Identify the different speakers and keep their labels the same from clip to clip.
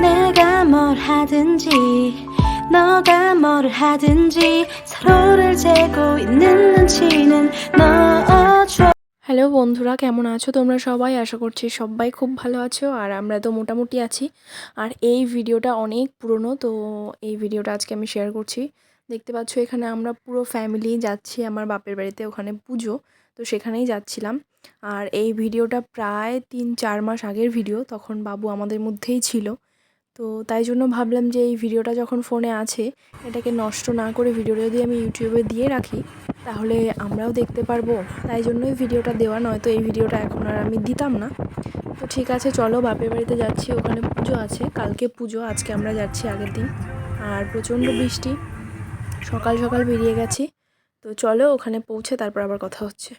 Speaker 1: 내가 뭘 하든지 너가 뭐를 하든지 서로를 재고 있는 눈치는 넣어줘
Speaker 2: hello বন্ধুরা কেমন আছো তোমরা সবাই আশা করছি সবাই খুব ভালো আছো আর আমরা তো মোটামুটি আছি আর এই ভিডিওটা অনেক পুরনো তো এই ভিডিওটা আজকে আমি শেয়ার করছি দেখতে পাচ্ছ এখানে আমরা পুরো ফ্যামিলি যাচ্ছি আমার বাপের বাড়িতে ওখানে পুজো তো সেখানেই যাচ্ছিলাম। আর এই ভিডিওটা প্রায় তিন চার মাস আগের ভিডিও, তখন বাবু আমাদের মধ্যেই ছিল। তো তাই জন্য ভাবলাম যে এই ভিডিওটা যখন ফোনে আছে, এটাকে নষ্ট না করে ভিডিওটা যদি আমি ইউটিউবে দিয়ে রাখি, তাহলে আমরাও দেখতে পারব। তাই জন্যই ভিডিওটা দেওয়া নয়তো এই ভিডিওটা এখন আর আমি দিতাম না। তো ঠিক আছে, চলো বাপের বাড়িতে যাচ্ছি, ওখানে পুজো আছে। কালকে পুজো, আজকে আমরা যাচ্ছি আগের দিন। আর প্রচণ্ড বৃষ্টি, সকাল সকাল বেরিয়ে গেছি। তো চলো ওখানে পৌঁছে তারপর আবার কথা হচ্ছে।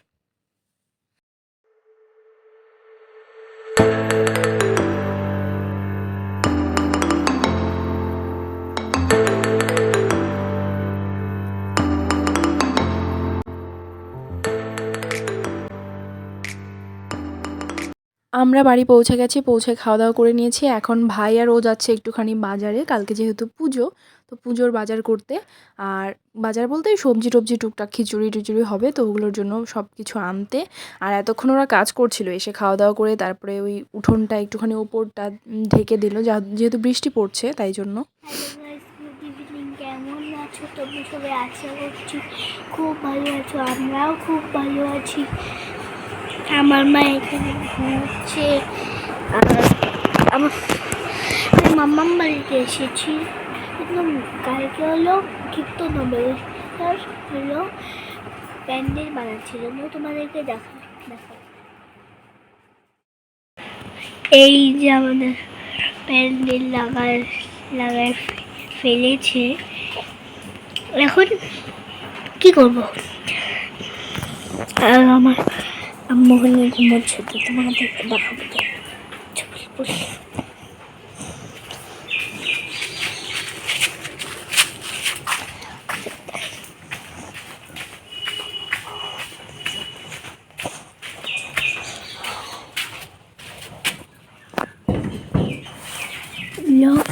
Speaker 2: আমরা বাড়ি পৌঁছে গেছি, পৌঁছে খাওয়া দাওয়া করে নিয়েছি। এখন ভাই আর ও যাচ্ছে একটুখানি বাজারে, কালকে যেহেতু পুজো, তো পুজোর বাজার করতে। আর বাজার বলতে সবজি টবজি, টুকটাক খিচুড়ি টিচুড়ি হবে, তো ওগুলোর জন্য সব কিছু আনতে। আর এতক্ষণ ওরা কাজ করছিল, এসে খাওয়া দাওয়া করে তারপরে ওই উঠোনটা একটুখানি ওপরটা ঢেকে দিল যেহেতু বৃষ্টি পড়ছে, তাই জন্য।
Speaker 3: খুব ভালো আছো, আমরাও খুব ভালো আছি। আমার মা এখানে ঘুমোচ্ছে। আমার আমি মাম্মাম বাড়িতে এসেছি। একদম কালকে হলো কীর্তন হবে। আর হলো প্যান্ডেল বানাচ্ছিল। তোমাদেরকে দেখা দেখা এই যে আমাদের প্যান্ডেল লাগায় লাগায় ফেলেছে। এখন কি করব? আর আমার আম্মু ওখানে ঘুমোচ্ছে তো তোমাদেরকে দেখাবো। চল, বলি। লক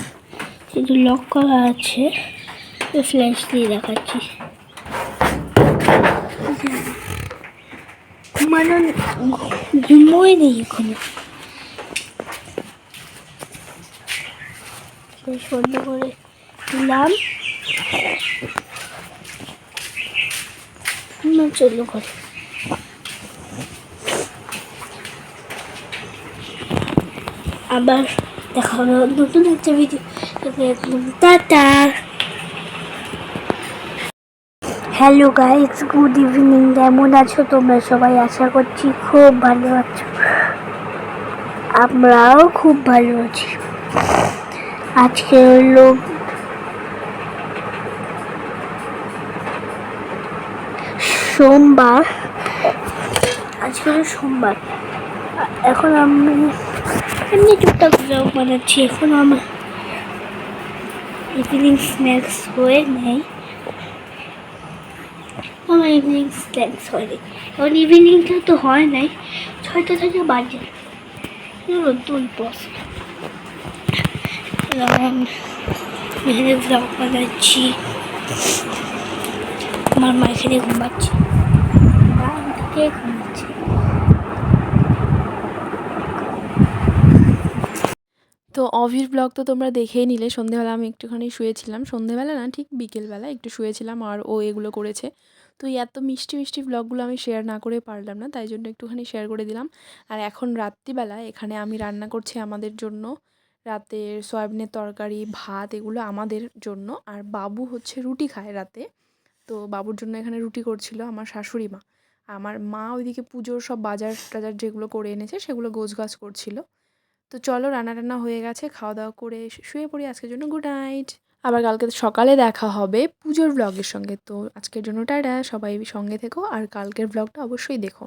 Speaker 3: শুধু লক করা আছে ফ্ল্যাশ দিয়ে দেখাচ্ছি ঘুমানো ঘুমোই নেই এখনও। বন্ধ করে দিলাম। চলল করে আবার দেখা হবে নতুন একটা video tata. Hello guys good evening কেমন আছো তোমরা? সবাই আশা করছি খুব ভালো আছো। আমরাও খুব ভালো আছি। আজকে হলো সোমবার। আজকে হলো সোমবার। এখন আমি এমনি টুকটাক ব্লগ বানাচ্ছি। এখন আমার ইভিনিং স্ন্যাক্স হয়ে নেই। আমার ইভিনিং স্ন্যাক্স হয়নি। এখন ইভিনিংটা তো হয় নাই, ছয়টা থেকে বাজে। নতুন বস এখানে ব্লগ বানাচ্ছি। আমার মা এখানে ঘুমাচ্ছি। মা এদিকে ঘুমাচ্ছে
Speaker 2: তো অভির ব্লগ তো তোমরা দেখেই নিলে। সন্ধেবেলা আমি একটুখানি শুয়েছিলাম। সন্ধেবেলা না, ঠিক বিকেলবেলা একটু শুয়েছিলাম আর ও এগুলো করেছে। তো এত মিষ্টি মিষ্টি ব্লগগুলো আমি শেয়ার না করে পারলাম না, তাই জন্য একটুখানি শেয়ার করে দিলাম। আর এখন রাত্রিবেলা এখানে আমি রান্না করছি আমাদের জন্য রাতের সয়াবিনের তরকারি, ভাত এগুলো আমাদের জন্য। আর বাবু হচ্ছে রুটি খায় রাতে। তো বাবুর জন্য এখানে রুটি করছিল আমার শাশুড়ি মা। আমার মা ওইদিকে পুজোর সব বাজার টাজার যেগুলো করে এনেছে, সেগুলো গোছগাছ করছিল। তো চলো রান্না টান্না হয়ে গেছে খাওয়া দাওয়া করে শুয়ে পড়ি আজকের জন্য গুড নাইট আবার কালকে সকালে দেখা হবে পুজোর ব্লগের সঙ্গে, তো আজকের জন্য টাটা, সবাই সঙ্গে থেকো, আর কালকের ব্লগটা অবশ্যই দেখো।